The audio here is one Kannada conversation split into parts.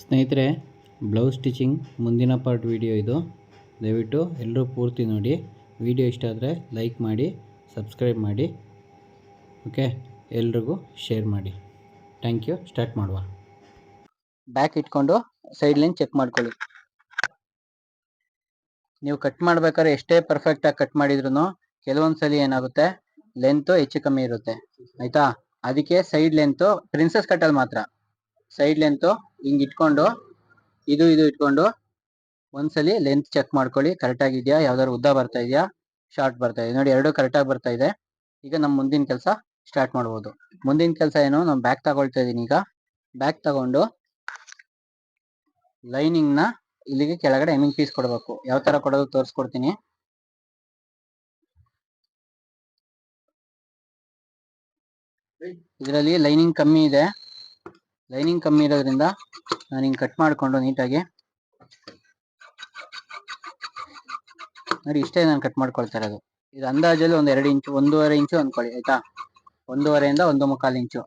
ಸ್ನೇಹಿತರೆ, ಬ್ಲೌಸ್ ಸ್ಟಿಚಿಂಗ್ ಮುಂದಿನ ಪಾರ್ಟ್ ವಿಡಿಯೋ ಇದು. ದಯವಿಟ್ಟು ಎಲ್ಲರೂ ಪೂರ್ತಿ ನೋಡಿ. ವಿಡಿಯೋ ಇಷ್ಟ ಆದರೆ ಲೈಕ್ ಮಾಡಿ, ಸಬ್ಸ್ಕ್ರೈಬ್ ಮಾಡಿ. ಓಕೆ, ಎಲ್ರಿಗೂ ಶೇರ್ ಮಾಡಿ. Thank you. ಸ್ಟಾರ್ಟ್ ಮಾಡುವ. ಬ್ಯಾಕ್ ಇಟ್ಕೊಂಡು ಸೈಡ್ ಲೈನ್ ಚೆಕ್ ಮಾಡ್ಕೊಳ್ಳಿ. ನೀವು ಕಟ್ ಮಾಡ್ಬೇಕಾದ್ರೆ ಎಷ್ಟೇ ಪರ್ಫೆಕ್ಟಾಗಿ ಕಟ್ ಮಾಡಿದ್ರು ಕೆಲವೊಂದ್ಸಲಿ ಏನಾಗುತ್ತೆ? ಲೆಂತು ಹೆಚ್ಚು ಕಮ್ಮಿ ಇರುತ್ತೆ. ಆಯ್ತಾ? ಅದಕ್ಕೆ ಸೈಡ್ ಲೆಂತು ಪ್ರಿನ್ಸಸ್ ಕಟ್ಟಲ್ಲಿ ಮಾತ್ರ. ಸೈಡ್ ಲೆಂತು ಹಿಂಗ್ ಇಟ್ಕೊಂಡು, ಇದು ಇದು ಇಟ್ಕೊಂಡು ಒಂದ್ಸಲಿ ಲೆಂತ್ ಚೆಕ್ ಮಾಡ್ಕೊಳ್ಳಿ. ಕರೆಕ್ಟ್ ಆಗಿದೆಯಾ ಯಾವ್ದಾದ್ರು ಉದ್ದ ಬರ್ತಾ ಇದೆಯಾ? ಶಾರ್ಟ್ ಬರ್ತಾ ಇದೆ. ನೋಡಿ, ಎರಡು ಕರೆಕ್ಟ್ ಆಗಿ ಬರ್ತಾ ಇದೆ. ಈಗ ನಮ್ಮ ಮುಂದಿನ ಕೆಲಸ ಸ್ಟಾರ್ಟ್ ಮಾಡ್ಬೋದು. ಮುಂದಿನ ಕೆಲಸ ಏನು? ನಾವು ಬ್ಯಾಕ್ ತಗೊಳ್ತಾ ಇದೀನಿ ಈಗ. ಬ್ಯಾಕ್ ತಗೊಂಡು ಲೈನಿಂಗ್ನ ಇಲ್ಲಿಗೆ ಕೆಳಗಡೆ ಹೆಮ್ಮಿಂಗ್ ಪೀಸ್ ಕೊಡಬೇಕು. ಯಾವ ತರ ಕೊಡೋದು ತೋರಿಸ್ಕೊಡ್ತೀನಿ. ಇದರಲ್ಲಿ ಲೈನಿಂಗ್ ಕಮ್ಮಿ ಇದೆ. ಲೈನಿಂಗ್ ಕಮ್ಮಿ ಇರೋದ್ರಿಂದ ನಾನು ಹಿಂಗೆ ಕಟ್ ಮಾಡಿಕೊಂಡು ನೀಟಾಗಿ. ನೋಡಿ ಇಷ್ಟೇ ನಾನು ಕಟ್ ಮಾಡ್ಕೊಳ್ತಾ ಇರೋದು. ಇದು ಅಂದಾಜಲ್ಲಿ ಒಂದು ಎರಡು ಇಂಚು, ಒಂದೂವರೆ ಇಂಚು ಅಂದ್ಕೊಳ್ಳಿ ಆಯ್ತಾ? ಒಂದೂವರೆಯಿಂದ ಒಂದು ಮುಕ್ಕಾಲು ಇಂಚು.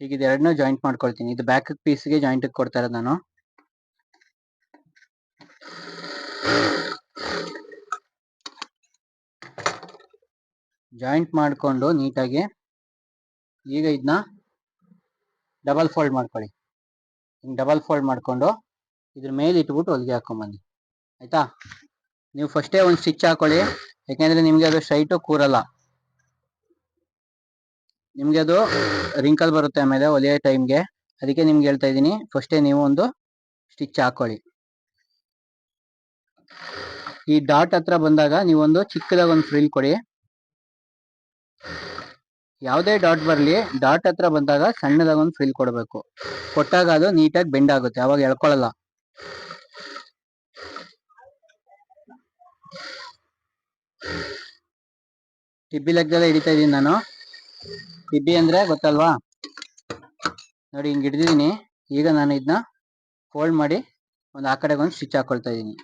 ಈಗ ಇದು ಎರಡನ್ನೂ ಜಾಯಿಂಟ್ ಮಾಡ್ಕೊಳ್ತೀನಿ. ಇದು ಬ್ಯಾಕ್ ಪೀಸ್ಗೆ ಜಾಯಿಂಟ್ ಕೊಡ್ತಾ ಇರೋದು ನಾನು. ಜಾಯಿಂಟ್ ಮಾಡಿಕೊಂಡು ನೀಟಾಗಿ ಈಗ ಇದನ್ನ ಡಬಲ್ ಫೋಲ್ಡ್ ಮಾಡ್ಕೊಳ್ಳಿ. ಹಿಂಗೆ ಡಬಲ್ ಫೋಲ್ಡ್ ಮಾಡ್ಕೊಂಡು ಇದ್ರ ಮೇಲೆ ಇಟ್ಬಿಟ್ಟು ಹೊಲಿಗೆ ಹಾಕೊಂಬನ್ನಿ. ಆಯ್ತಾ? ನೀವು ಫಸ್ಟೇ ಒಂದು ಸ್ಟಿಚ್ ಹಾಕೊಳ್ಳಿ. ಯಾಕೆಂದ್ರೆ ನಿಮ್ಗೆ ಅದು ಸ್ಟ್ರೈಟು ಕೂರಲ್ಲ. ನಿಮ್ಗೆ ಅದು ರಿಂಕಲ್ ಬರುತ್ತೆ ಆಮೇಲೆ ಹೊಲಿಯೋ ಟೈಮ್ಗೆ ಅದಕ್ಕೆ ನಿಮ್ಗೆ ಹೇಳ್ತಾ ಇದ್ದೀನಿ ಫಸ್ಟೇ ನೀವು ಒಂದು ಸ್ಟಿಚ್ ಹಾಕೊಳ್ಳಿ. ಈ ಡಾಟ್ ಹತ್ರ ಬಂದಾಗ ನೀವೊಂದು ಚಿಕ್ಕದಾಗ ಒಂದು ಫ್ರಿಲ್ ಕೊಡಿ. ಯಾವುದೇ ಡಾಟ್ ಬರಲಿ ಡಾಟ್ ಹತ್ರ ಬಂದಾಗ ಸಣ್ಣದಾಗ ಒಂದು ಫೀಲ್ ಕೊಡಬೇಕು. ಕೊಟ್ಟಾಗ ಅದು ನೀಟಾಗಿ ಬೆಂಡ್ ಆಗುತ್ತೆ, ಅವಾಗ ಎಳ್ಕೊಳ್ಳಲ್ಲ ಟಿಬ್ಬಿ ಲೆಕ್ಕದಲ್ಲೇ ಹಿಡಿತಾ ಇದ್ದೀನಿ ನಾನು. ಟಿಬ್ಬಿ ಅಂದ್ರೆ ಗೊತ್ತಲ್ವಾ? ನೋಡಿ, ಹಿಂಗೆ ಹಿಡಿದಿದ್ದೀನಿ. ಈಗ ನಾನು ಇದನ್ನ ಫೋಲ್ಡ್ ಮಾಡಿ ಒಂದು ಆ ಕಡೆಗೆ ಒಂದು ಸ್ವಿಚ್ ಹಾಕೊಳ್ತಾ ಇದೀನಿ.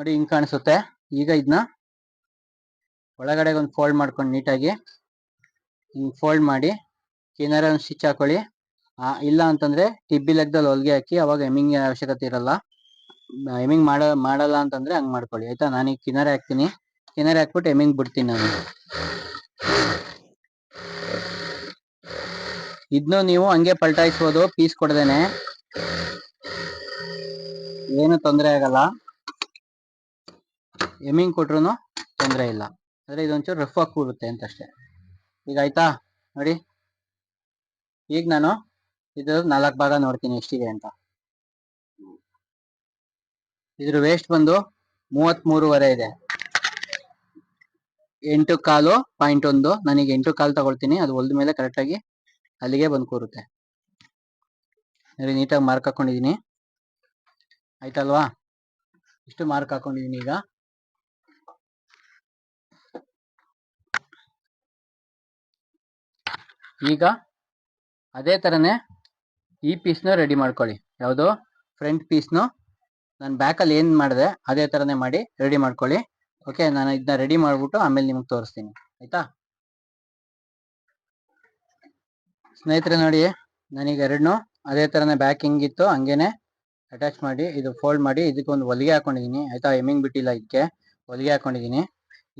ನೋಡಿ ಹಿಂಗ್ ಕಾಣಿಸುತ್ತೆ. ಈಗ ಇದನ್ನ ಒಳಗಡೆ ಒಂದು ಫೋಲ್ಡ್ ಮಾಡ್ಕೊಂಡು ನೀಟಾಗಿ ಹಿಂಗ್ ಫೋಲ್ಡ್ ಮಾಡಿ ಏನಾರ ಒಂದು ಸ್ಟಿಚ್ ಹಾಕೊಳ್ಳಿ ಇಲ್ಲ ಅಂತಂದ್ರೆ ಟಿಬ್ಬಿ ಲೆಕ್ಕದಲ್ಲಿ ಹೊಲಿಗೆ ಹಾಕಿ ಅವಾಗ ಎಮ್ಮಿಂಗ್ ಅವಶ್ಯಕತೆ ಇರಲ್ಲ. ಎಮ್ಮಿಂಗ್ ಮಾಡ, ಮಾಡಲ್ಲ ಅಂತಂದ್ರೆ ಹಂಗ್ ಮಾಡ್ಕೊಳ್ಳಿ. ಆಯ್ತಾ? ನಾನೀಗ ಕಿನಾರೆ ಹಾಕ್ತೀನಿ. ಕಿನಾರೆ ಹಾಕ್ಬಿಟ್ಟು ಎಮ್ಮಿಂಗ್ ಬಿಡ್ತೀನಿ ನಾನು. ಇದನ್ನು ನೀವು ಹಂಗೆ ಪಲ್ಟಾಯಿಸ್ಬೋದು, ಪೀಸ್ ಕೊಡ್ದೇನೆ. ಏನು ತೊಂದರೆ ಆಗಲ್ಲ. ಎಮ್ಮಿಂಗ್ ಕೊಟ್ರು ತೊಂದರೆ ಇಲ್ಲ. ಆದರೆ ಇದೊಂಚೂರು ರಫ್ ಆಗಿ ಕೂರುತ್ತೆ ಅಂತ ಅಷ್ಟೇ ಈಗ ಆಯ್ತಾ? ನೋಡಿ. ಈಗ ನಾನು ಇದು ನಾಲ್ಕು ಭಾಗ ನೋಡ್ತೀನಿ ಎಷ್ಟಿದೆ ಅಂತ. ಇದ್ರ ವೇಸ್ಟ್ ಬಂದು ಮೂವತ್ತ್ ಮೂರುವರೆ ಇದೆ. ಎಂಟು ಕಾಲು ಪಾಯಿಂಟ್ ಒಂದು. ನನಗೆ ಎಂಟು ಕಾಲು ತಗೊಳ್ತೀನಿ. ಅದು ಹೊಲ್ದ ಮೇಲೆ ಕರೆಕ್ಟಾಗಿ ಅಲ್ಲಿಗೆ ಬಂದು ಕೂರುತ್ತೆ. ನೋಡಿ ನೀಟಾಗಿ ಮಾರ್ಕ್ ಹಾಕೊಂಡಿದ್ದೀನಿ ಆಯ್ತಲ್ವಾ? ಇಷ್ಟು ಮಾರ್ಕ್ ಹಾಕೊಂಡಿದೀನಿ ಈಗ. ಈಗ ಅದೇ ಥರನೇ ಈ ಪೀಸ್ನ ರೆಡಿ ಮಾಡ್ಕೊಳ್ಳಿ. ಯಾವುದು? ಫ್ರಂಟ್ ಪೀಸ್ನು ನಾನು ಬ್ಯಾಕಲ್ಲಿ ಏನು ಮಾಡಿದೆ, ಅದೇ ಥರನೇ ಮಾಡಿ ರೆಡಿ ಮಾಡ್ಕೊಳ್ಳಿ. ಓಕೆ ನಾನು ಇದನ್ನ ರೆಡಿ ಮಾಡಿಬಿಟ್ಟು ಆಮೇಲೆ ನಿಮಗೆ ತೋರಿಸ್ತೀನಿ. ಆಯಿತಾ? ಸ್ನೇಹಿತರೆ ನೋಡಿ, ನನಗೆ ಎರಡನ್ನೂ ಅದೇ ಥರನೇ ಬ್ಯಾಕ್ ಹಿಂಗಿತ್ತು ಹಂಗೇನೆ ಅಟ್ಯಾಚ್ ಮಾಡಿ, ಇದು ಫೋಲ್ಡ್ ಮಾಡಿ, ಇದಕ್ಕೆ ಒಂದು ಹೊಲಿಗೆ ಹಾಕೊಂಡಿದ್ದೀನಿ ಆಯಿತಾ? ಎಮ್ಮಿಂಗ್ ಬಿಟ್ಟಿಲ್ಲ ಇದಕ್ಕೆ ಹೊಲಿಗೆ ಹಾಕೊಂಡಿದ್ದೀನಿ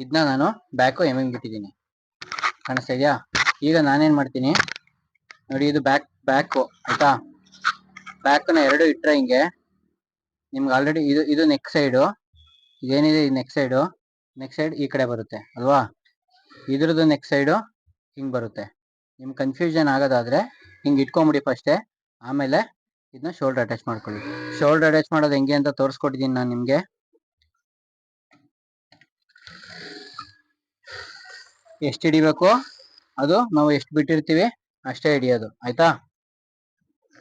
ಇದನ್ನ ನಾನು ಬ್ಯಾಕು ಎಮ್ಮಿಂಗ್ ಬಿಟ್ಟಿದ್ದೀನಿ ಕಾಣಿಸ್ತಾ ಇದೆಯಾ? ಈಗ ನಾನೇನ್ ಮಾಡ್ತೀನಿ? ನೋಡಿ, ಇದು ಬ್ಯಾಕ್ ಬ್ಯಾಕು ಆಯ್ತಾ? ಬ್ಯಾಕ್ನ ಎರಡು ಇಟ್ರೆ ಹಿಂಗೆ. ನಿಮ್ಗೆ ಆಲ್ರೆಡಿ ಇದು ಇದು ನೆಕ್ ಸೈಡು ಇದೇನಿದೆ ಈ ನೆಕ್ ಸೈಡು ನೆಕ್ ಸೈಡ್ ಈ ಕಡೆ ಬರುತ್ತೆ, ಅಲ್ವಾ? ಇದ್ರದ್ದು ನೆಕ್ ಸೈಡು ಹಿಂಗ್ ಬರುತ್ತೆ. ನಿಮ್ಗೆ ಕನ್ಫ್ಯೂಷನ್ ಆಗೋದಾದ್ರೆ ಹಿಂಗೆ ಇಟ್ಕೊಂಬಿಡಿ ಫಸ್ಟೇ ಆಮೇಲೆ ಇದನ್ನ ಶೋಲ್ಡರ್ ಅಟ್ಯಾಚ್ ಮಾಡ್ಕೊಳ್ಳಿ. ಶೋಲ್ಡರ್ ಅಟ್ಯಾಚ್ ಮಾಡೋದು ಹೆಂಗೆ ಅಂತ ತೋರಿಸ್ಕೊಟ್ಟಿದ್ದೀನಿ ನಾನು ನಿಮಗೆ. ಎಷ್ಟು ಹಿಡಿಬೇಕು? ಅದು ನಾವು ಎಷ್ಟು ಬಿಟ್ಟಿರ್ತೀವಿ, ಅಷ್ಟೇ ಹಿಡಿಯೋದು, ಆಯ್ತಾ?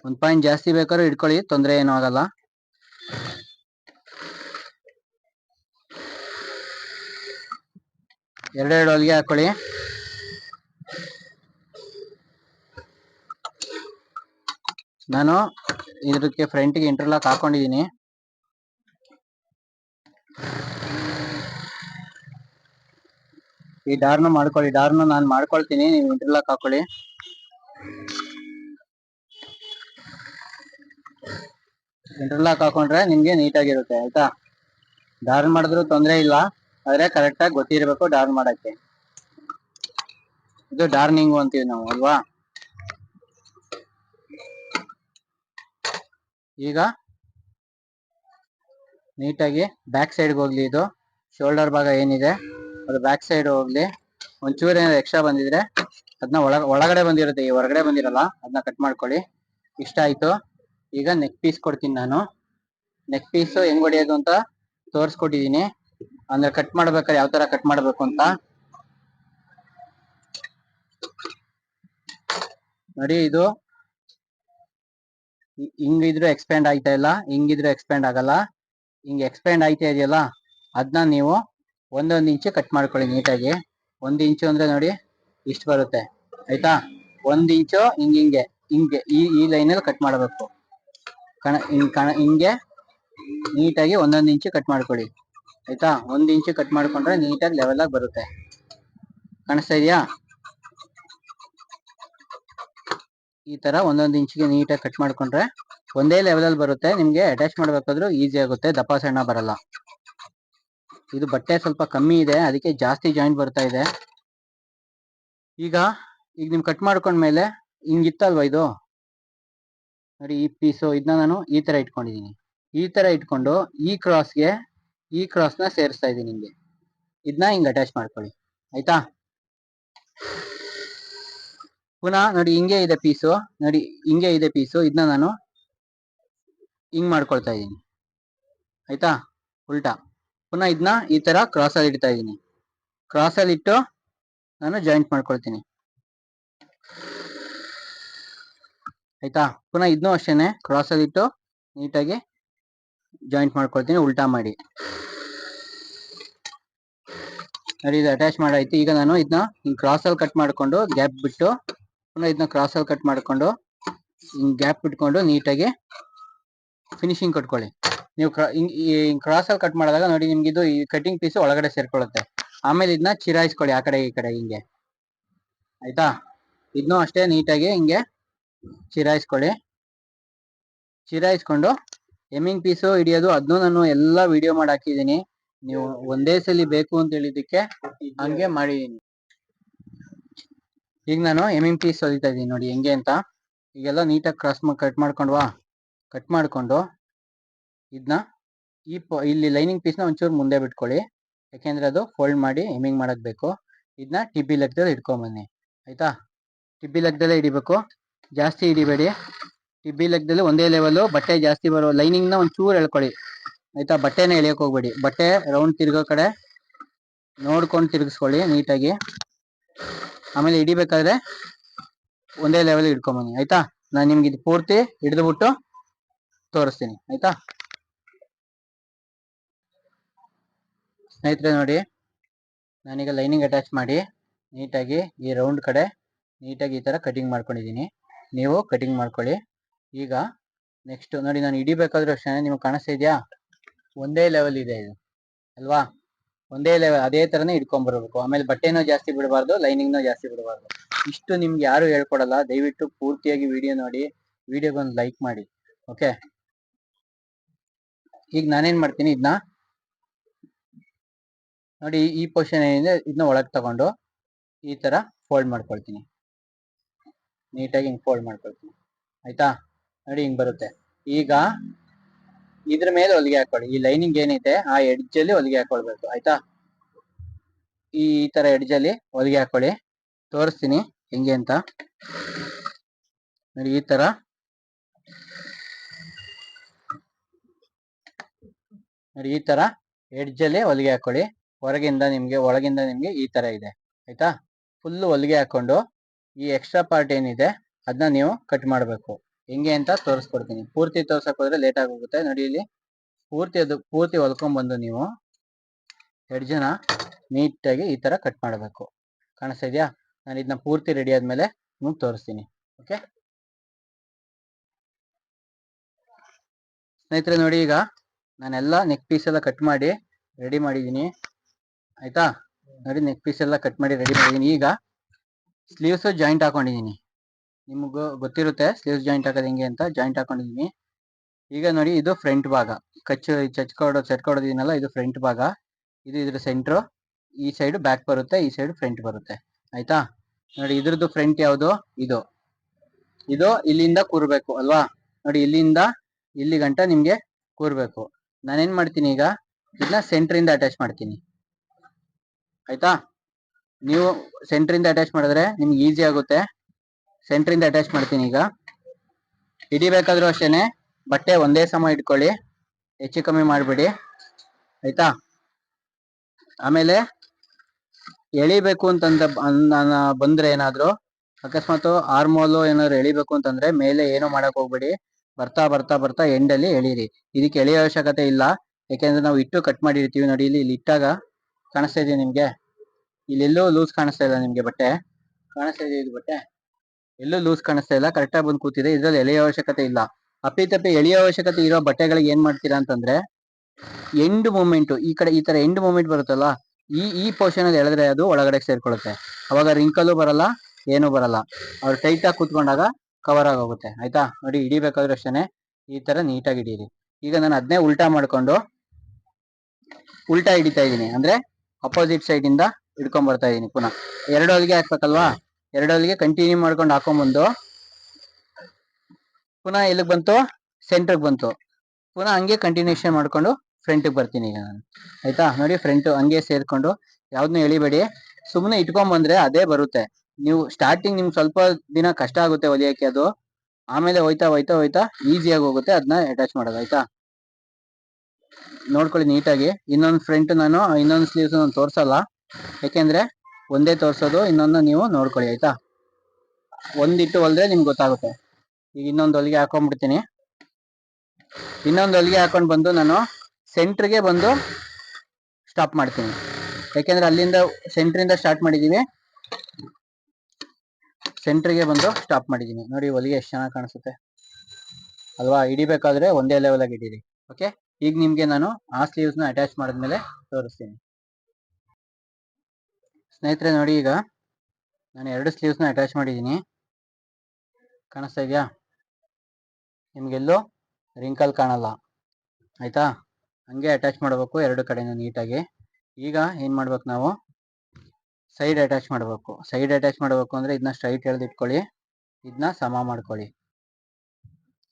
ಒಂದ್ ಪಾಯಿಂಟ್ ಜಾಸ್ತಿ ಬೇಕಾದ್ರೂ ಇಟ್ಕೊಳ್ಳಿ ತೊಂದರೆ ಏನೂ ಆಗಲ್ಲ. ಎರಡೆರಡು ಹೊಲಿಗೆ ಹಾಕೊಳ್ಳಿ. ನಾನು ಇದಕ್ಕೆ ಫ್ರಂಟ್ಗೆ ಇಂಟರ್ಲಾಕ್ ಹಾಕೊಂಡಿದ್ದೀನಿ. ಈ ಡಾರ್ನ ಮಾಡ್ಕೊಳ್ಳಿ ಡಾರ್ನ ನಾನು ಮಾಡ್ಕೊಳ್ತೀನಿ ನೀವು ಇಂಟರ್ಲಾಕ್ ಹಾಕೊಳ್ಳಿ. ಇಂಟರ್ಲಾಕ್ ಹಾಕೊಂಡ್ರೆ ನಿಮ್ಗೆ ನೀಟಾಗಿರುತ್ತೆ, ಆಯ್ತಾ? ಡಾರ್ನ್ ಮಾಡಿದ್ರು ತೊಂದ್ರೆ ಇಲ್ಲ, ಆದ್ರೆ ಕರೆಕ್ಟ್ ಆಗಿ ಗೊತ್ತಿರ್ಬೇಕು ಡಾರ್ನ್ ಮಾಡಕ್ಕೆ. ಇದು ಡಾರ್ನಿಂಗು ಅಂತೀವಿ ನಾವು, ಅಲ್ವಾ? ಈಗ ನೀಟಾಗಿ ಬ್ಯಾಕ್ ಸೈಡ್ಗೆ ಹೋಗ್ಲಿ ಇದು, ಶೋಲ್ಡರ್ ಭಾಗ ಏನಿದೆ? ಅದು ಬ್ಯಾಕ್ ಸೈಡ್ ಹೋಗ್ಲಿ. ಒಂಚೂರು ಏನಾದ್ರು ಎಕ್ಸ್ಟ್ರಾ ಬಂದಿದ್ರೆ ಅದನ್ನ ಒಳ, ಒಳಗಡೆ ಬಂದಿರುತ್ತೆ, ಈ ಹೊರಗಡೆ ಬಂದಿರಲ್ಲ ಅದನ್ನ ಕಟ್ ಮಾಡ್ಕೊಳ್ಳಿ. ಇಷ್ಟ ಆಯ್ತು. ಈಗ ನೆಕ್ ಪೀಸ್ ಕೊಡ್ತೀನಿ ನಾನು. ನೆಕ್ ಪೀಸ್ ಹೆಂಗ್ ಹೊಡಿಯೋದು ಅಂತ ತೋರಿಸ್ಕೊಟ್ಟಿದ್ದೀನಿ ಅಂದ್ರೆ ಕಟ್ ಮಾಡ್ಬೇಕಾದ್ರೆ ಯಾವ ತರ ಕಟ್ ಮಾಡ್ಬೇಕು ಅಂತ. ನೋಡಿ ಇದು. ಹಿಂಗ್ ಹಿಂಗಿದ್ರು ಎಕ್ಸ್ಪ್ಯಾಂಡ್ ಆಯ್ತಾ ಇಲ್ಲ? ಹಿಂಗಿದ್ರು ಎಕ್ಸ್ಪ್ಯಾಂಡ್ ಆಗಲ್ಲ. ಹಿಂಗ್ ಎಕ್ಸ್ಪ್ಯಾಂಡ್ ಆಯ್ತಾ ಇದೆಯಲ್ಲ? ಅದನ್ನ ನೀವು ಒಂದೊಂದು ಇಂಚು ಕಟ್ ಮಾಡ್ಕೊಳ್ಳಿ ನೀಟಾಗಿ. ಒಂದು ಇಂಚು ಅಂದ್ರೆ ನೋಡಿ ಇಷ್ಟು ಬರುತ್ತೆ. ಆಯ್ತಾ? ಒಂದು ಇಂಚು ಹಿಂಗ್ ಹಿಂಗೆ ಹಿಂಗೆ ಈ ಈ ಲೈನಲ್ಲಿ ಕಟ್ ಮಾಡಬೇಕು. ಕಣ, ಹಿಂಗ್ ಕಣ, ಹಿಂಗೆ ನೀಟಾಗಿ ಒಂದೊಂದು ಇಂಚು ಕಟ್ ಮಾಡ್ಕೊಳ್ಳಿ. ಆಯ್ತಾ? ಒಂದು ಇಂಚು ಕಟ್ ಮಾಡ್ಕೊಂಡ್ರೆ ನೀಟಾಗಿ ಲೆವೆಲ್ ಆಗಿ ಬರುತ್ತೆ. ಕಾಣಿಸ್ತಾ ಇದೆಯಾ? ಈ ತರ ಒಂದೊಂದು ಇಂಚಿಗೆ ನೀಟಾಗಿ ಕಟ್ ಮಾಡ್ಕೊಂಡ್ರೆ ಒಂದೇ ಲೆವೆಲಲ್ಲಿ ಬರುತ್ತೆ. ನಿಮ್ಗೆ ಅಟ್ಯಾಚ್ ಮಾಡ್ಬೇಕಾದ್ರೂ ಈಸಿ ಆಗುತ್ತೆ. ದಪ್ಪ ಸಣ್ಣ ಬರಲ್ಲ. ಇದು ಬಟ್ಟೆ ಸ್ವಲ್ಪ ಕಮ್ಮಿ ಇದೆ, ಅದಕ್ಕೆ ಜಾಸ್ತಿ ಜಾಯಿಂಟ್ ಬರ್ತಾ ಇದೆ. ಈಗ ಈಗ ನಿಮ್ ಕಟ್ ಮಾಡ್ಕೊಂಡ್ಮೇಲೆ ಹಿಂಗಿತ್ತಲ್ವಾ ಇದು? ನೋಡಿ, ಈ ಪೀಸು ಇದನ್ನ ನಾನು ಈ ತರ ಇಟ್ಕೊಂಡಿದೀನಿ. ಈ ತರ ಇಟ್ಕೊಂಡು ಈ ಕ್ರಾಸ್ಗೆ ಈ ಕ್ರಾಸ್ನ ಸೇರಿಸ್ತಾ ಇದೀನಿ ನಿಮಗೆ. ಇದನ್ನ ಹಿಂಗ್ ಅಟ್ಯಾಚ್ ಮಾಡ್ಕೊಳ್ಳಿ. ಆಯ್ತಾ? ಪುನಃ ನೋಡಿ, ಹಿಂಗೆ ಇದೆ ಪೀಸು ನೋಡಿ, ಹಿಂಗೆ ಇದೆ ಪೀಸು ಇದನ್ನ ನಾನು ಹಿಂಗ್ ಮಾಡ್ಕೊಳ್ತಾ ಇದ್ದೀನಿ ಆಯ್ತಾ? ಉಲ್ಟಾ. ಪುನಃ ಇದನ್ನ ಈ ತರ ಕ್ರಾಸ್ ಅಲ್ಲಿ ಇಡ್ತಾ ಇದ್ದೀನಿ. ಕ್ರಾಸ್ ಅಲ್ಲಿ ಇಟ್ಟು ನಾನು ಜಾಯಿಂಟ್ ಮಾಡ್ಕೊಳ್ತೀನಿ. ಆಯ್ತಾ? ಪುನಃ ಇದನ್ನೂ ಅಷ್ಟೇನೆ ಕ್ರಾಸ್ ಅಲ್ಲಿ ಇಟ್ಟು ನೀಟಾಗಿ ಜಾಯಿಂಟ್ ಮಾಡ್ಕೊಳ್ತೀನಿ, ಉಲ್ಟಾ ಮಾಡಿ. ನೋಡಿ ಇದು ಅಟ್ಯಾಚ್ ಮಾಡಾಯ್ತು. ಈಗ ನಾನು ಇದನ್ನ ಹಿಂಗ್ ಕ್ರಾಸ್ ಅಲ್ಲಿ ಕಟ್ ಮಾಡ್ಕೊಂಡು ಗ್ಯಾಪ್ ಬಿಟ್ಟು, ಪುನಃ ಇದನ್ನ ಕ್ರಾಸ್ ಅಲ್ಲಿ ಕಟ್ ಮಾಡ್ಕೊಂಡು ಹಿಂಗ್ ಗ್ಯಾಪ್ ಬಿಟ್ಕೊಂಡು ನೀಟಾಗಿ ಫಿನಿಶಿಂಗ್ ಕಟ್ಕೊಳ್ಳಿ. ನೀವು ಕ್ರಾಸ್ ಅಲ್ಲಿ ಕಟ್ ಮಾಡಿದಾಗ ನೋಡಿ ನಿಮ್ಗೆ ಇದು ಈ ಕಟಿಂಗ್ ಪೀಸ್ ಒಳಗಡೆ ಸೇರ್ಕೊಳ್ಳುತ್ತೆ. ಆಮೇಲೆ ಇದನ್ನ ಚಿರಾಯಿಸ್ಕೊಳ್ಳಿ ಆ ಕಡೆ ಈ ಕಡೆ ಹಿಂಗೆ. ಆಯ್ತಾ? ಇದನ್ನು ಅಷ್ಟೇ ನೀಟಾಗಿ ಹಿಂಗೆ ಚಿರಾಯಿಸ್ಕೊಳ್ಳಿ. ಚಿರಾಯಿಸ್ಕೊಂಡು ಎಮ್ಮಿಂಗ್ ಪೀಸು ಹಿಡಿಯೋದು ಅದನ್ನು ನಾನು ಎಲ್ಲ ವಿಡಿಯೋ ಮಾಡಿ ಹಾಕಿದ್ದೀನಿ. ನೀವು ಒಂದೇ ಸಲ ಬೇಕು ಅಂತ ಹೇಳಿದಕ್ಕೆ ಹಂಗೆ ಮಾಡಿದೀನಿ ಈಗ ನಾನು ಎಮ್ಮಿಂಗ್ ಪೀಸ್ ಹೊಲಿತಾ ಇದ್ದೀನಿ ನೋಡಿ, ಹೆಂಗೆ ಅಂತ. ಈಗೆಲ್ಲ ನೀಟಾಗಿ ಕ್ರಾಸ್ ಕಟ್ ಮಾಡ್ಕೊಂಡ್ವಾ ಕಟ್ ಮಾಡ್ಕೊಂಡು ಇದನ್ನ ಈ ಇಲ್ಲಿ ಲೈನಿಂಗ್ ಪೀಸ್ನ ಒಂಚೂರು ಮುಂದೆ ಬಿಟ್ಕೊಳ್ಳಿ. ಯಾಕೆಂದರೆ ಅದು ಫೋಲ್ಡ್ ಮಾಡಿ ಹೆಮ್ಮಿಂಗ್ ಮಾಡಕ್ ಬೇಕು. ಇದನ್ನ ಟಿಬ್ಬಿ ಲೆಕ್ಕದಲ್ಲಿ ಇಟ್ಕೊಂಬನ್ನಿ ಆಯ್ತಾ? ಟಿಬ್ಬಿ ಲೆಕ್ಕದಲ್ಲೇ ಹಿಡಿಬೇಕು. ಜಾಸ್ತಿ ಹಿಡಿಬೇಡಿ. ಟಿಬ್ಬಿ ಲೆಕ್ಕದಲ್ಲಿ ಒಂದೇ ಲೆವೆಲು ಬಟ್ಟೆ ಜಾಸ್ತಿ ಬರೋ ಲೈನಿಂಗ್ನ ಒಂಚೂರು ಎಳ್ಕೊಳ್ಳಿ. ಆಯ್ತಾ? ಬಟ್ಟೆನ ಎಳಿಯಕ್ ಹೋಗ್ಬೇಡಿ. ಬಟ್ಟೆ ರೌಂಡ್ ತಿರ್ಗೋ ಕಡೆ. ನೋಡ್ಕೊಂಡು ತಿರುಗಿಸ್ಕೊಳ್ಳಿ ನೀಟಾಗಿ. ಆಮೇಲೆ ಹಿಡಿಬೇಕಾದ್ರೆ ಒಂದೇ ಲೆವೆಲ್ ಹಿಡ್ಕೊಂಬನ್ನಿ ಆಯ್ತಾ? ನಾನು ನಿಮ್ಗೆ ಇದು ಪೂರ್ತಿ ಹಿಡಿದ್ಬಿಟ್ಟು ತೋರಿಸ್ತೀನಿ. ಆಯ್ತಾ? ಸ್ನೇಹಿತರೆ ನೋಡಿ, ನಾನೀಗ ಲೈನಿಂಗ್ ಅಟ್ಯಾಚ್ ಮಾಡಿ, ನೀಟಾಗಿ ಈ ರೌಂಡ್ ಕಡೆ ನೀಟಾಗಿ ಈ ಥರ ಕಟಿಂಗ್ ಮಾಡ್ಕೊಂಡಿದ್ದೀನಿ. ನೀವು ಕಟಿಂಗ್ ಮಾಡ್ಕೊಳ್ಳಿ. ಈಗ ನೆಕ್ಸ್ಟ್ ನೋಡಿ, ನಾನು ಹಿಡಿಬೇಕಾದ್ರೂ ಅಷ್ಟೇ, ನಿಮ್ಗೆ ಕಾಣಿಸ್ತಾ ಇದೆಯಾ? ಒಂದೇ ಲೆವೆಲ್ ಇದೆ ಇದು, ಅಲ್ವಾ? ಒಂದೇ ಲೆವೆಲ್ ಅದೇ ಥರನೇ ಇಟ್ಕೊಂಡ್ಬರ್ಬೇಕು ಆಮೇಲೆ ಬಟ್ಟೆನೂ ಜಾಸ್ತಿ ಬಿಡಬಾರ್ದು ಲೈನಿಂಗ್ನೂ ಜಾಸ್ತಿ ಬಿಡಬಾರ್ದು. ಇಷ್ಟು ನಿಮ್ಗೆ ಯಾರು ಹೇಳ್ಕೊಡಲ್ಲ, ದಯವಿಟ್ಟು ಪೂರ್ತಿಯಾಗಿ ವಿಡಿಯೋ ನೋಡಿ ವಿಡಿಯೋಗೊಂದು ಲೈಕ್ ಮಾಡಿ ಓಕೆ ಈಗ ನಾನೇನು ಮಾಡ್ತೀನಿ ಇದನ್ನ ನೋಡಿ ಈ ಪೊಸಿಷನ್ ಏನಿದೆ ಇದನ್ನ ಒಳಗೆ ತಗೊಂಡು ಈ ತರ ಫೋಲ್ಡ್ ಮಾಡ್ಕೊಳ್ತೀನಿ. ನೀಟಾಗಿ ಹಿಂಗೆ ಫೋಲ್ಡ್ ಮಾಡ್ಕೊಳ್ತೀನಿ. ಆಯ್ತಾ? ನೋಡಿ ಹಿಂಗೆ ಬರುತ್ತೆ. ಈಗ ಇದ್ರ ಮೇಲೆ ಹೊಲಿಗೆ ಹಾಕೊಳ್ಳಿ ಈ ಲೈನಿಂಗ್ ಏನಿದೆ, ಆ ಎಡ್ಜ್ ಅಲ್ಲಿ ಹೊಲಿಗೆ ಹಾಕೊಳ್ಬೇಕು. ಆಯ್ತಾ? ಈ ತರ ಎಡ್ಜ್ ಅಲ್ಲಿ ಹೊಲಿಗೆ ಹಾಕೊಳ್ಳಿ ತೋರಿಸ್ತೀನಿ ಹೆಂಗೆ ಅಂತ. ನೋಡಿ ಈ ತರ. ನೋಡಿ ಈ ತರ ಎಡ್ಜ್ ಅಲ್ಲಿ ಹೊಲಿಗೆ ಹಾಕೊಳ್ಳಿ ಹೊರಗಿಂದ ನಿಮಗೆ, ಒಳಗಿಂದ ನಿಮಗೆ ಈ ತರ ಇದೆ. ಆಯಿತಾ? ಫುಲ್ ಹೊಲಿಗೆ ಹಾಕೊಂಡು ಈ ಎಕ್ಸ್ಟ್ರಾ ಪಾರ್ಟ್ ಏನಿದೆ ಅದನ್ನ ನೀವು ಕಟ್ ಮಾಡಬೇಕು. ಹೆಂಗೆ ಅಂತ ತೋರಿಸ್ಕೊಡ್ತೀನಿ. ಪೂರ್ತಿ ತೋರ್ಸಕ್ ಹೋದ್ರೆ ಲೇಟ್ ಆಗೋಗುತ್ತೆ. ನೋಡಿ ಇಲ್ಲಿ, ಪೂರ್ತಿ ಅದು, ಪೂರ್ತಿ ಹೊಲ್ಕೊಂಡ್ ಬಂದು ನೀವು ಜನ ನೀಟಾಗಿ ಈ ತರ ಕಟ್ ಮಾಡಬೇಕು. ಕಾಣಿಸ್ತಾ ಇದೆಯಾ? ನಾನು ಇದನ್ನ ಪೂರ್ತಿ ರೆಡಿ ಆದ್ಮೇಲೆ ನಿಮ್ಗೆ ತೋರಿಸ್ತೀನಿ. ಓಕೆ ಸ್ನೇಹಿತರೆ, ನೋಡಿ ಈಗ ನಾನೆಲ್ಲ ನೆಕ್ ಪೀಸ್ ಎಲ್ಲ ಕಟ್ ಮಾಡಿ ರೆಡಿ ಮಾಡಿದ್ದೀನಿ. ಆಯ್ತಾ? ನೋಡಿ ನೆಕ್ ಪೀಸ್ ಎಲ್ಲ ಕಟ್ ಮಾಡಿ ರೆಡಿ ಮಾಡಿದ್ದೀನಿ ಈಗ ಸ್ಲೀವ್ಸ್ ಜಾಯಿಂಟ್ ಹಾಕೊಂಡಿದ್ದೀನಿ ನಿಮ್ಗೆ ಗೊತ್ತಿರುತ್ತೆ ಸ್ಲೀವ್ಸ್ ಜಾಯಿಂಟ್ ಹಾಕೋದು ಹೆಂಗೆ ಅಂತ ಜಾಯಿಂಟ್ ಹಾಕೊಂಡಿದ್ದೀನಿ ಈಗ ನೋಡಿ ಇದು ಫ್ರಂಟ್ ಭಾಗ. ಕಚ್ಚು ಚಚ್ಕೊಡೋ ಚಟ್ಕೊಡೋದಿನಲ್ಲ ಇದು ಫ್ರಂಟ್ ಭಾಗ. ಇದು ಇದ್ರ ಸೆಂಟ್ರು ಈ ಸೈಡ್ ಬ್ಯಾಕ್ ಬರುತ್ತೆ, ಈ ಸೈಡ್ ಫ್ರಂಟ್ ಬರುತ್ತೆ. ಆಯ್ತಾ? ನೋಡಿ ಇದ್ರದ್ದು ಫ್ರಂಟ್ ಯಾವುದು? ಇದು. ಇದು ಇಲ್ಲಿಂದ ಕೂರ್ಬೇಕು, ಅಲ್ವಾ? ನೋಡಿ ಇಲ್ಲಿಂದ ಇಲ್ಲಿ ಗಂಟ ನಿಮ್ಗೆ ಕೂರ್ಬೇಕು. ನಾನೇನ್ ಮಾಡ್ತೀನಿ ಈಗ? ಇದನ್ನ ಸೆಂಟ್ರಿಂದ ಅಟ್ಯಾಚ್ ಮಾಡ್ತೀನಿ. ಆಯ್ತಾ? ನೀವು ಸೆಂಟ್ರಿಂದ ಅಟ್ಯಾಚ್ ಮಾಡಿದ್ರೆ ನಿಮ್ಗೆ ಈಸಿ ಆಗುತ್ತೆ. ಸೆಂಟ್ರಿಂದ ಅಟ್ಯಾಚ್ ಮಾಡ್ತೀನಿ ಈಗ. ಹಿಡಿಬೇಕಾದ್ರೂ ಅಷ್ಟೇನೆ, ಬಟ್ಟೆ ಒಂದೇ ಸಮ ಇಟ್ಕೊಳ್ಳಿ. ಹೆಚ್ಚು ಕಮ್ಮಿ ಮಾಡಬೇಡಿ. ಆಯ್ತಾ? ಆಮೇಲೆ ಎಳಿಬೇಕು ಅಂತಂದ ಬಂದ್ರೆ ಏನಾದ್ರು, ಅಕಸ್ಮಾತ್ ಆರ್ಮೋಲು ಏನಾದ್ರು ಎಳಿಬೇಕು ಅಂತಂದ್ರೆ ಮೇಲೆ ಏನು ಮಾಡಕ್ ಹೋಗ್ಬೇಡಿ. ಬರ್ತಾ ಬರ್ತಾ ಬರ್ತಾ ಎಂಡಲ್ಲಿ ಎಳೀರಿ. ಇದಕ್ಕೆ ಎಳೆಯೋ ಅವಶ್ಯಕತೆ ಇಲ್ಲ. ಯಾಕೆಂದ್ರೆ ನಾವು ಇಟ್ಟು ಕಟ್ ಮಾಡಿರ್ತೀವಿ ನೋಡಿ, ಇಲ್ಲಿ ಇಲ್ಲಿ ಇಟ್ಟಾಗ ಕಾಣಿಸ್ತಾ ಇದೆಯಾ ನಿಮ್ಗೆ? ಇಲ್ಲೆಲ್ಲೂ ಲೂಸ್ ಕಾಣಿಸ್ತಾ ಇಲ್ಲ ನಿಮ್ಗೆ ಬಟ್ಟೆ? ಕಾಣಿಸ್ತಾ ಇದೆ ಇದು ಬಟ್ಟೆ? ಎಲ್ಲೂ ಲೂಸ್ ಕಾಣಿಸ್ತಾ ಇಲ್ಲ ಕರೆಕ್ಟಾಗಿ ಬಂದು ಕೂತಿದೆ, ಇದ್ರಲ್ಲಿ ಎಳೆಯ ಅವಶ್ಯಕತೆ ಇಲ್ಲ. ಅಪ್ಪಿ ತಪ್ಪಿ ಎಳೆಯ ಅವಶ್ಯಕತೆ ಇರೋ ಬಟ್ಟೆಗಳಿಗೆ ಏನ್ ಮಾಡ್ತೀರಾ ಅಂತಂದ್ರೆ ಎಂಡ್ ಮೂಮೆಂಟ್ ಈ ಕಡೆ, ಈ ತರ ಎಂಡ್ ಮೂಮೆಂಟ್ ಬರುತ್ತಲ್ಲ, ಈ ಈ ಪೋರ್ಷನ್ ಅಲ್ಲಿ ಎಳೆದ್ರೆ ಅದು ಒಳಗಡೆ ಸೇರ್ಕೊಳ್ಳುತ್ತೆ. ಅವಾಗ ರಿಂಕಲ್ಲೂ ಬರಲ್ಲ, ಏನು ಬರಲ್ಲ. ಅವ್ರು ಟೈಟ್ ಆಗಿ ಕೂತ್ಕೊಂಡಾಗ ಕವರ್ ಆಗೋಗುತ್ತೆ ಆಯ್ತಾ? ನೋಡಿ, ಹಿಡಿಬೇಕಾದ್ರೆ ಅಷ್ಟೇ ಈ ತರ ನೀಟಾಗಿ ಹಿಡೀರಿ. ಈಗ ನಾನು ಅದನ್ನೇ ಉಲ್ಟಾ ಮಾಡ್ಕೊಂಡು, ಉಲ್ಟಾ ಹಿಡಿತಾ ಇದ್ದೀನಿ. ಅಂದ್ರೆ ಅಪೋಸಿಟ್ ಸೈಡ್ ಇಂದ ಹಿಡ್ಕೊಂಡ್ ಬರ್ತಾ ಇದೀನಿ ಪುನಃ. ಎರಡು ಹೊಲಿಗೆ ಹಾಕ್ಬೇಕಲ್ವಾ? ಎರಡು ಹೊಲಿಗೆ ಕಂಟಿನ್ಯೂ ಮಾಡ್ಕೊಂಡು ಹಾಕೊಂಡ್ಬಂದು ಪುನಃ ಎಲ್ಲಿಗೆ ಬಂತು? ಸೆಂಟ್ರಿಗೆ ಬಂತು. ಪುನಃ ಹಂಗೆ ಕಂಟಿನ್ಯೂಷನ್ ಮಾಡ್ಕೊಂಡು ಫ್ರಂಟಿಗೆ ಬರ್ತೀನಿ ಈಗ ನಾನು. ಆಯ್ತಾ? ನೋಡಿ ಫ್ರಂಟ್ ಹಂಗೆ ಸೇರ್ಕೊಂಡು ಯಾವ್ದನ್ನೂ ಎಳಿಬೇಡಿ. ಸುಮ್ಮನೆ ಇಟ್ಕೊಂಡ್ ಬಂದ್ರೆ ಅದೇ ಬರುತ್ತೆ. ನೀವು ಸ್ಟಾರ್ಟಿಂಗ್ ನಿಮ್ಗೆ ಸ್ವಲ್ಪ ದಿನ ಕಷ್ಟ ಆಗುತ್ತೆ ಹೊಲಿಯೋಕೆ ಅದು. ಆಮೇಲೆ ಹೋಯ್ತಾ ಹೋಯ್ತಾ ಹೋಯ್ತಾ ಈಸಿಯಾಗಿ ಹೋಗುತ್ತೆ ಅದನ್ನ ಅಟ್ಯಾಚ್ ಮಾಡೋದು, ಆಯ್ತಾ? ನೋಡ್ಕೊಳ್ಳಿ ನೀಟಾಗಿ. ಇನ್ನೊಂದು ಫ್ರಂಟ್ ನಾನು, ಇನ್ನೊಂದು ಸ್ಲೀವ್ಸ್ ನಾನು ತೋರ್ಸಲ್ಲ. ಯಾಕೆಂದ್ರೆ ಒಂದೇ ತೋರ್ಸೋದು, ಇನ್ನೊಂದು ನೀವು ನೋಡ್ಕೊಳ್ಳಿ, ಆಯ್ತಾ? ಒಂದಿಟ್ಟು ಹೊಲ್ದ್ರೆ ನಿಮ್ಗೆ ಗೊತ್ತಾಗುತ್ತೆ. ಈಗ ಇನ್ನೊಂದು ಹೊಲಿಗೆ ಹಾಕೊಂಡ್ಬಿಡ್ತೀನಿ ಇನ್ನೊಂದು ಹೊಲಿಗೆ ಹಾಕೊಂಡು ಬಂದು ನಾನು ಸೆಂಟ್ರಿಗೆ ಬಂದು ಸ್ಟಾಪ್ ಮಾಡ್ತೀನಿ. ಯಾಕೆಂದ್ರೆ ಅಲ್ಲಿಂದ ಸೆಂಟ್ರಿಂದ ಸ್ಟಾರ್ಟ್ ಮಾಡಿದ್ದೀವಿ ಸೆಂಟ್ರಿಗೆ ಬಂದು ಸ್ಟಾಪ್ ಮಾಡಿದ್ದೀನಿ ನೋಡಿ, ಹೊಲಿಗೆ ಎಷ್ಟು ಚೆನ್ನಾಗಿ ಕಾಣಿಸುತ್ತೆ. ಅಲ್ವಾ? ಹಿಡಿಬೇಕಾದ್ರೆ ಒಂದೇ ಲೆವೆಲ್ ಆಗಿ ಹಿಡೀರಿ. ಓಕೆ ಈಗ ನಿಮ್ಗೆ ನಾನು ಆ ಸ್ಲೀವ್ಸ್ನ ಅಟ್ಯಾಚ್ ಮಾಡಿದ್ಮೇಲೆ ತೋರಿಸ್ತೀನಿ. ಸ್ನೇಹಿತರೆ ನೋಡಿ ಈಗ ನಾನು ಎರಡು ಸ್ಲೀವ್ಸ್ನ ಅಟ್ಯಾಚ್ ಮಾಡಿದ್ದೀನಿ. ಕಾಣಿಸ್ತಾ ಇದೆಯಾ? ನಿಮ್ಗೆಲ್ಲೂ ರಿಂಕಲ್ ಕಾಣಲ್ಲ. ಆಯಿತಾ? ಹಂಗೆ ಅಟ್ಯಾಚ್ ಮಾಡಬೇಕು ಎರಡು ಕಡೆನೂ ನೀಟಾಗಿ. ಈಗ ಏನು ಮಾಡ್ಬೇಕು ನಾವು? ಸೈಡ್ ಅಟ್ಯಾಚ್ ಮಾಡಬೇಕು. ಸೈಡ್ ಅಟ್ಯಾಚ್ ಮಾಡಬೇಕು ಅಂದರೆ ಇದನ್ನ ಸ್ಟ್ರೈಟ್ ಎಳ್ದು ಇಟ್ಕೊಳ್ಳಿ. ಇದನ್ನ ಸಮ ಮಾಡ್ಕೊಳ್ಳಿ.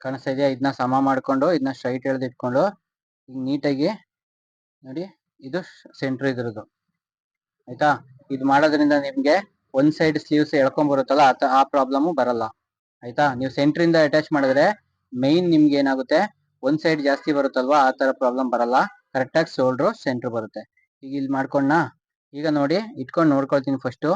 ಕಾಣಿಸ್ತಾ ಇದೆಯಾ? ಇದನ್ನ ಸಮ ಮಾಡಿಕೊಂಡು ಇದನ್ನ ಸ್ಟ್ರೈಟ್ ಎಳೆದು ಇಟ್ಕೊಂಡು, ಈಗ ನೀಟಾಗಿ ನೋಡಿ, ಇದು ಸೆಂಟ್ರ್ ಇದ್ರದ್ದು. ಆಯ್ತಾ? ಇದು ಮಾಡೋದ್ರಿಂದ ನಿಮ್ಗೆ ಒಂದ್ ಸೈಡ್ ಸ್ಲೀವ್ಸ್ ಎಳ್ಕೊಂಡ್ ಬರುತ್ತಲ್ಲ ಆ ಪ್ರಾಬ್ಲಮ್ ಬರಲ್ಲ. ಆಯ್ತಾ? ನೀವು ಸೆಂಟರ್ ಇಂದ ಅಟ್ಯಾಚ್ ಮಾಡಿದ್ರೆ ಮೈನ್ ನಿಮ್ಗೆ ಏನಾಗುತ್ತೆ? ಒಂದ್ ಸೈಡ್ ಜಾಸ್ತಿ ಬರುತ್ತಲ್ವಾ, ಆ ತರ ಪ್ರಾಬ್ಲಮ್ ಬರಲ್ಲ. ಕರೆಕ್ಟಾಗಿ ಶೋಲ್ಡ್ರು ಸೆಂಟರ್ ಬರುತ್ತೆ. ಈಗ ಇಲ್ಲಿ ಮಾಡ್ಕೊಂಡ ಈಗ ನೋಡಿ, ಇಟ್ಕೊಂಡು ನೋಡ್ಕೊಳ್ತೀನಿ ಫಸ್ಟ್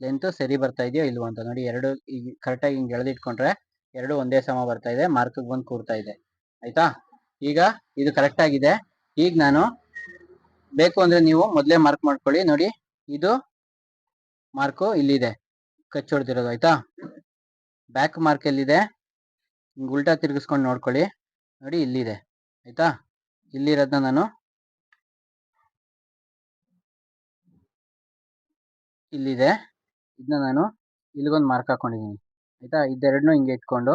ಲೆಂತ್ ಸರಿ ಬರ್ತಾ ಇದೆಯೋ ಇಲ್ವೋ ಅಂತ. ನೋಡಿ, ಎರಡು, ಈಗ ಕರೆಕ್ಟಾಗಿ ಹಿಂಗೆ ಎಳೆದಿಟ್ಕೊಂಡ್ರೆ ಎರಡು ಒಂದೇ ಸಮ ಬರ್ತಾ ಇದೆ ಮಾರ್ಕ್ ಬಂದು ಕೂರ್ತಾ ಇದೆ. ಆಯ್ತಾ? ಈಗ ಇದು ಕರೆಕ್ಟ್ ಆಗಿದೆ. ಈಗ ನಾನು ಬೇಕು ಅಂದ್ರೆ ನೀವು ಮೊದಲೇ ಮಾರ್ಕ್ ಮಾಡ್ಕೊಳ್ಳಿ. ನೋಡಿ, ಇದು ಮಾರ್ಕು ಇಲ್ಲಿದೆ ಕಚ್ಚಿ ಹೊಡೆದಿರೋದು ಆಯ್ತಾ? ಬ್ಯಾಕ್ ಮಾರ್ಕ್ ಎಲ್ಲಿದೆ? ಹಿಂಗೆ ಉಲ್ಟಾ ತಿರುಗಿಸ್ಕೊಂಡು ನೋಡ್ಕೊಳ್ಳಿ. ನೋಡಿ ಇಲ್ಲಿದೆ. ಆಯಿತಾ? ಇಲ್ಲಿರೋದನ್ನ ನಾನು ಇಲ್ಲಿದೆ. ಇದನ್ನ ನಾನು ಇಲ್ಲಿಗೊಂದು ಮಾರ್ಕ್ ಹಾಕೊಂಡಿದ್ದೀನಿ ಆಯಿತಾ? ಇದೆರಡನ್ನೂ ಹಿಂಗೆ ಇಟ್ಕೊಂಡು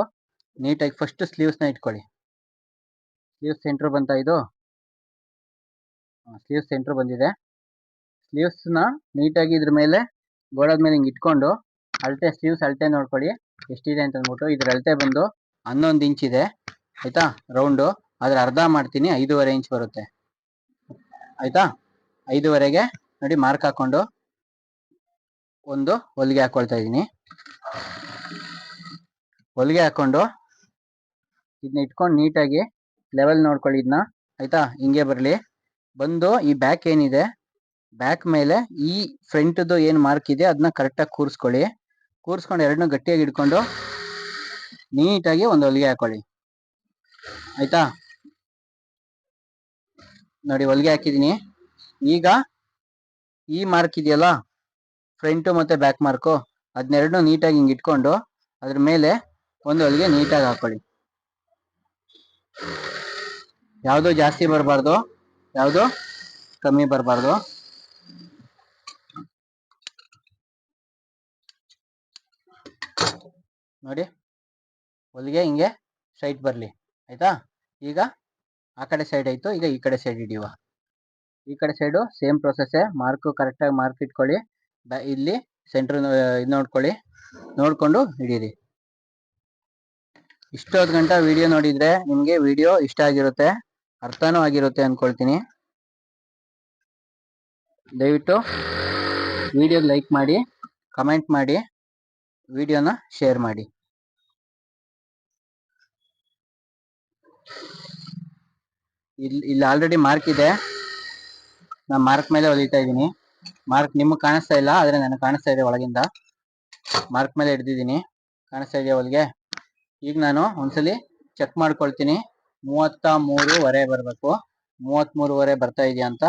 ನೀಟಾಗಿ ಫಸ್ಟ್ ಸ್ಲೀವ್ಸ್ನ ಇಟ್ಕೊಳ್ಳಿ. ಸ್ಲೀವ್ಸ್ ಸೆಂಟ್ರ್ ಬಂತ ಇದು? ಸ್ಲೀವ್ಸ್ ಸೆಂಟ್ರ್ ಬಂದಿದೆ. ಸ್ಲೀವ್ಸ್ನ ನೀಟಾಗಿ ಇದ್ರ ಮೇಲೆ ಗೋಡದ ಮೇಲೆ ಹಿಂಗೆ ಇಟ್ಕೊಂಡು ಅಳತೆ ಸ್ಲೀವ್ಸ್ ಅಳತೆ ನೋಡ್ಕೊಳ್ಳಿ. ಎಷ್ಟಿದೆ ಅಂತ ಅಂದ್ಬಿಟ್ಟು ಇದ್ರ ಅಳತೆ ಬಂದು ಹನ್ನೊಂದು ಇಂಚ್ ಇದೆ. ಆಯ್ತಾ? ರೌಂಡು ಅದ್ರ ಅರ್ಧ ಮಾಡ್ತೀನಿ, ಐದೂವರೆ ಇಂಚ್ ಬರುತ್ತೆ. ಆಯ್ತಾ? ಐದೂವರೆಗೆ ನೋಡಿ ಮಾರ್ಕ್ ಹಾಕೊಂಡು ಒಂದು ಹೊಲಿಗೆ ಹಾಕೊಳ್ತಾ ಇದ್ದೀನಿ. ಹೊಲಿಗೆ ಹಾಕೊಂಡು ಇದನ್ನ ಇಟ್ಕೊಂಡು ನೀಟಾಗಿ ಲೆವೆಲ್ ನೋಡ್ಕೊಳ್ಳಿ ಇದನ್ನ ಆಯ್ತಾ? ಹಿಂಗೆ ಬರಲಿ. ಬಂದು ಈ ಬ್ಯಾಕ್ ಏನಿದೆ ಬ್ಯಾಕ್ ಮೇಲೆ ಈ ಫ್ರಂಟ್ದು ಏನು ಮಾರ್ಕ್ ಇದೆ ಅದನ್ನ ಕರೆಕ್ಟಾಗಿ ಕೂರಿಸ್ಕೊಳ್ಳಿ. ಕೂರಿಸ್ಕೊಂಡು ಎರಡನ್ನೂ ಗಟ್ಟಿಯಾಗಿ ಇಟ್ಕೊಂಡು ನೀಟಾಗಿ ಒಂದು ಹೊಲಿಗೆ ಹಾಕೊಳ್ಳಿ. ಆಯ್ತಾ? ನೋಡಿ, ಹೊಲಿಗೆ ಹಾಕಿದ್ದೀನಿ ಈಗ ಈ ಮಾರ್ಕ್ ಇದೆಯಲ್ಲ ಫ್ರಂಟು ಮತ್ತೆ ಬ್ಯಾಕ್ ಮಾರ್ಕು ಅದನ್ನೆರಡನ್ನೂ ನೀಟಾಗಿ ಹಿಂಗೆ ಇಟ್ಕೊಂಡು ಅದ್ರ ಮೇಲೆ ಒಂದು ಹೊಲಿಗೆ ನೀಟಾಗಿ ಹಾಕೊಳ್ಳಿ. ಯಾವುದು ಜಾಸ್ತಿ ಬರಬಾರ್ದು, ಯಾವುದು ಕಮ್ಮಿ ಬರಬಾರ್ದು. ನೋಡಿ. ಹೊಲಿಗೆ ಹಿಂಗೆ ಸ್ಟ್ರೈಟ್ ಬರಲಿ. ಆಯ್ತಾ? ಈಗ ಆ ಕಡೆ ಸೈಡ್ ಆಯಿತು, ಈಗ ಈ ಕಡೆ ಸೈಡ್ ಹಿಡಿಯುವ. ಈ ಕಡೆ ಸೈಡು ಸೇಮ್ ಪ್ರೊಸೆಸ್ಸೇ ಮಾರ್ಕ್ ಕರೆಕ್ಟಾಗಿ ಮಾರ್ಕ್ ಇಟ್ಕೊಳ್ಳಿ. ಬ- ಇಲ್ಲಿ ಸೆಂಟ್ರ್ ಇದು ನೋಡ್ಕೊಳ್ಳಿ. ನೋಡ್ಕೊಂಡು ಹಿಡೀರಿ. ಇಷ್ಟೊತ್ತು ಗಂಟ ವಿಡಿಯೋ ನೋಡಿದ್ರೆ ನಿಮಗೆ ವಿಡಿಯೋ ಇಷ್ಟ ಆಗಿರುತ್ತೆ, ಅರ್ಥನೂ ಆಗಿರುತ್ತೆ ಅಂದ್ಕೊಳ್ತೀನಿ ದಯವಿಟ್ಟು ವಿಡಿಯೋ ಲೈಕ್ ಮಾಡಿ ಕಮೆಂಟ್ ಮಾಡಿ ವಿಡಿಯೋನ ಶೇರ್ ಮಾಡಿ. ಇಲ್ಲಿ ಇಲ್ಲಿ ಆಲ್ರೆಡಿ ಮಾರ್ಕ್ ಇದೆ. ನಾ ಮಾರ್ಕ್ ಮೇಲೆ ಹೊಲಿತಾ ಇದ್ದೀನಿ. ಮಾರ್ಕ್ ನಿಮ್ಗೆ ಕಾಣಿಸ್ತಾ ಇಲ್ಲ, ಆದ್ರೆ ನನಗೆ ಕಾಣಿಸ್ತಾ ಇದೆ ಒಳಗಿಂದ. ಮಾರ್ಕ್ ಮೇಲೆ ಹಿಡ್ದಿದ್ದೀನಿ. ಕಾಣಿಸ್ತಾ ಇದೆಯಾ ಹೊಲಿಗೆ ಈಗ ನಾನು ಒಂದ್ಸಲಿ ಚೆಕ್ ಮಾಡ್ಕೊಳ್ತೀನಿ. ಮೂವತ್ತ ಮೂರುವರೆ ಬರಬೇಕು. ಮೂವತ್ತ್ ಮೂರುವರೆ ಬರ್ತಾ ಇದೆಯಾ ಅಂತ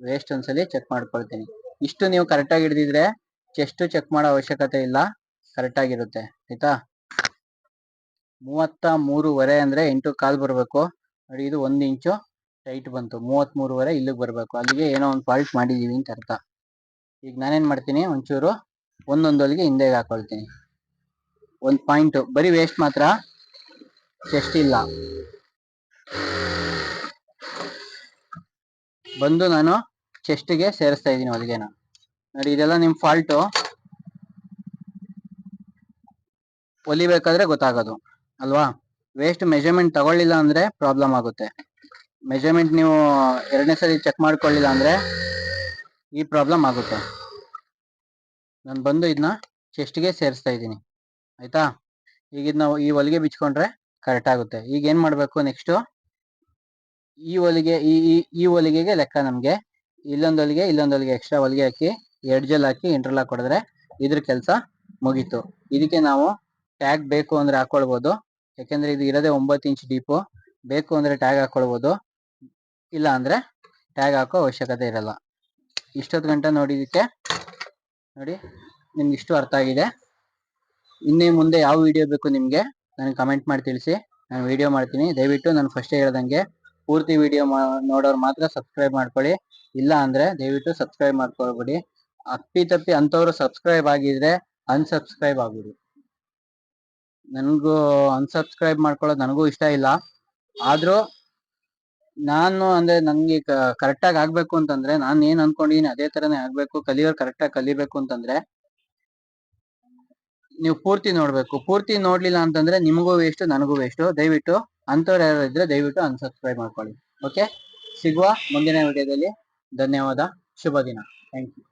ವೇಸ್ಟ್ ಒಂದ್ಸಲಿ ಚೆಕ್ ಮಾಡ್ಕೊಳ್ತೀನಿ. ಇಷ್ಟು ನೀವು ಕರೆಕ್ಟಾಗಿ ಹಿಡ್ದಿದ್ರೆ ಚೆಸ್ಟ್ ಚೆಕ್ ಮಾಡೋ ಅವಶ್ಯಕತೆ ಇಲ್ಲ. ಕರೆಕ್ಟಾಗಿರುತ್ತೆ ಆಯಿತಾ ಆಯ್ತಾ? ಮೂವತ್ತ ಮೂರುವರೆ ಅಂದ್ರೆ ಎಂಟು ಕಾಲ್ ಬರಬೇಕು. ನೋಡಿ, ಇದು ಒಂದು ಇಂಚು ಟೈಟ್ ಬಂತು. ಮೂವತ್ತ್ಮೂರುವರೆ ಇಲ್ಲಿಗೆ ಬರಬೇಕು. ಅಲ್ಲಿಗೆ ಏನೋ ಒಂದು ಫಾಲ್ಟ್ ಮಾಡಿದ್ದೀವಿ ಅಂತ ಅರ್ಥ. ಈಗ ನಾನೇನು ಮಾಡ್ತೀನಿ? ಒಂಚೂರು ಒಂದೊಂದೊಲಿಗೆ ಹಿಂದೆ ಹಾಕೊಳ್ತೀನಿ. ಒಂದು ಪಾಯಿಂಟು ಬರೀ ವೇಸ್ಟ್ ಮಾತ್ರ. ಚೆಸ್ಟ್ ಇಲ್ಲ. ಬಂದು ನಾನು ಚೆಸ್ಟ್ಗೆ ಸೇರಿಸ್ತಾ ಇದ್ದೀನಿ ಹೊಲಿಗೆನ. ನೋಡಿ, ಇದೆಲ್ಲ ನಿಮ್ಮ ಫಾಲ್ಟು ಹೊಲಿಬೇಕಾದ್ರೆ ಗೊತ್ತಾಗೋದು. ಅಲ್ವಾ? ವೇಸ್ಟ್ ಮೆಜರ್ಮೆಂಟ್ ತಗೊಳ್ಳಿಲ್ಲ ಅಂದ್ರೆ ಪ್ರಾಬ್ಲಮ್ ಆಗುತ್ತೆ. ಮೆಜರ್ಮೆಂಟ್ ನೀವು ಎರಡನೇ ಸರಿ ಚೆಕ್ ಮಾಡ್ಕೊಳ್ಳಿಲ್ಲ ಅಂದ್ರೆ ಈ ಪ್ರಾಬ್ಲಮ್ ಆಗುತ್ತೆ. ನಾನು ಬಂದು ಇದನ್ನ ಚೆಸ್ಟ್ಗೆ ಸೇರಿಸ್ತಾ ಇದ್ದೀನಿ. ಆಯ್ತಾ? ಈಗ ಇದನ್ನ ಈ ಹೊಲಿಗೆ ಬಿಚ್ಕೊಂಡ್ರೆ ಕರೆಕ್ಟ್ ಆಗುತ್ತೆ. ಈಗ ಏನ್ ಮಾಡ್ಬೇಕು ನೆಕ್ಸ್ಟ್ ಈ ಹೊಲಿಗೆ, ಈ, ಈ- ಹೊಲಿಗೆಗೆ ಲೆಕ್ಕ ನಮ್ಗೆ. ಇಲ್ಲೊಂದು ಹೊಲಿಗೆ ಇಲ್ಲೊಂದು ಹೊಲಿಗೆ ಎಕ್ಸ್ಟ್ರಾ ಹೊಲಿಗೆ ಹಾಕಿ ಎಡ್ಜಲ್ ಹಾಕಿ ಇಂಟರ್ಲಾಕ್ ಕೊಡಿದ್ರೆ ಇದ್ರ ಕೆಲಸ ಮುಗೀತು. ಇದಕ್ಕೆ ನಾವು ಟ್ಯಾಗ್ ಬೇಕು ಅಂದ್ರೆ ಹಾಕೊಳ್ಬೋದು. ಯಾಕೆಂದ್ರೆ ಇದು ಇರೋದೇ ಒಂಬತ್ತು ಇಂಚ್ ಡೀಪು ಬೇಕು ಅಂದ್ರೆ ಟ್ಯಾಗ್ ಹಾಕೊಳ್ಬೋದು. ಇಲ್ಲ ಅಂದ್ರೆ ಟ್ಯಾಗ್ ಹಾಕೋ ಅವಶ್ಯಕತೆ ಇರಲ್ಲ. ಇಷ್ಟೊತ್ತು ಗಂಟೆ ನೋಡಿದ್ದಕ್ಕೆ ನೋಡಿ, ನಿಮ್ಗೆ ಇಷ್ಟು ಅರ್ಥ ಆಗಿದೆ. ಇನ್ನೇ ಮುಂದೆ ಯಾವ ವಿಡಿಯೋ ಬೇಕು ನಿಮಗೆ, ನನಗೆ ಕಮೆಂಟ್ ಮಾಡಿ ತಿಳಿಸಿ. ನಾನು ವಿಡಿಯೋ ಮಾಡ್ತೀನಿ. ದಯವಿಟ್ಟು ನಾನು ಫಸ್ಟೇ ಹೇಳ್ದಂಗೆ, ಪೂರ್ತಿ ವಿಡಿಯೋ ನೋಡೋರು ಮಾತ್ರ ಸಬ್ಸ್ಕ್ರೈಬ್ ಮಾಡ್ಕೊಳ್ಳಿ. ಇಲ್ಲ ಅಂದ್ರೆ ದಯವಿಟ್ಟು ಸಬ್ಸ್ಕ್ರೈಬ್ ಮಾಡ್ಕೊಳ್ಬೇಡಿ. ಅಪ್ಪಿ ತಪ್ಪಿ ಅಂತವ್ರು ಸಬ್ಸ್ಕ್ರೈಬ್ ಆಗಿದ್ರೆ ಅನ್ಸಬ್ಸ್ಕ್ರೈಬ್ ಆಗ್ಬಿಡಿ. ನನಗೂ ಅನ್ಸಬ್ಸ್ಕ್ರೈಬ್ ಮಾಡ್ಕೊಳ್ಳೋದು ನನಗೂ ಇಷ್ಟ ಇಲ್ಲ. ಆದ್ರೂ ನಾನು ಅಂದ್ರೆ ನನ್ಗೆ ಕರೆಕ್ಟ್ ಆಗಿ ಆಗ್ಬೇಕು ಅಂತಂದ್ರೆ ನಾನು ಏನ್ ಅನ್ಕೊಂಡಿದೀನಿ ಅದೇ ತರನೇ ಆಗ್ಬೇಕು, ಕಲಿಯೋರು ಕರೆಕ್ಟ್ ಆಗಿ ಕಲಿಬೇಕು ಅಂತಂದ್ರೆ ನೀವು ಪೂರ್ತಿ ನೋಡ್ಬೇಕು. ಪೂರ್ತಿ ನೋಡ್ಲಿಲ್ಲ ಅಂತಂದ್ರೆ ನಿಮಗೂ ವೇಸ್ಟ್ ನನಗೂ ವೇಸ್ಟ್ ದಯವಿಟ್ಟು ಅಂತವ್ರು ಯಾರು ಇದ್ರೆ ದಯವಿಟ್ಟು ಅನ್ಸಬ್ಸ್ಕ್ರೈಬ್ ಮಾಡ್ಕೊಳ್ಳಿ. ಓಕೆ ಸಿಗುವ ಮುಂದಿನ ವಿಡಿಯೋದಲ್ಲಿ ಧನ್ಯವಾದ. ಶುಭ ದಿನ. Thank you